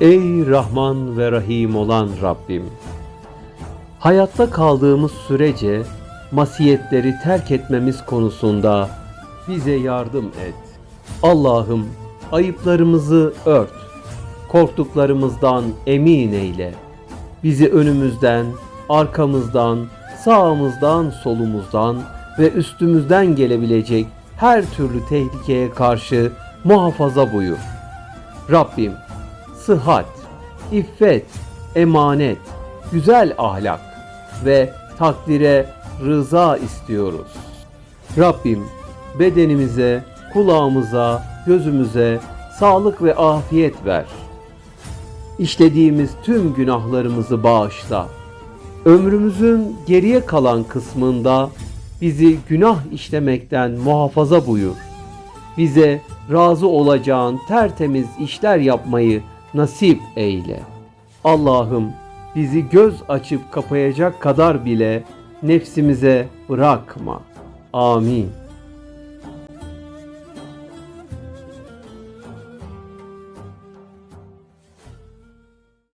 Ey Rahman ve Rahim olan Rabbim! Hayatta kaldığımız sürece masiyetleri terk etmemiz konusunda bize yardım et. Allah'ım ayıplarımızı ört. Korktuklarımızdan emin eyle. Bizi önümüzden, arkamızdan, sağımızdan, solumuzdan ve üstümüzden gelebilecek her türlü tehlikeye karşı muhafaza buyur. Rabbim, sıhhat, iffet, emanet, güzel ahlak ve takdire rıza istiyoruz. Rabbim, bedenimize, kulağımıza, gözümüze sağlık ve afiyet ver. İşlediğimiz tüm günahlarımızı bağışla. Ömrümüzün geriye kalan kısmında bizi günah işlemekten muhafaza buyur. Bize razı olacağın tertemiz işler yapmayı nasip eyle. Allah'ım bizi göz açıp kapayacak kadar bile nefsimize bırakma. Amin.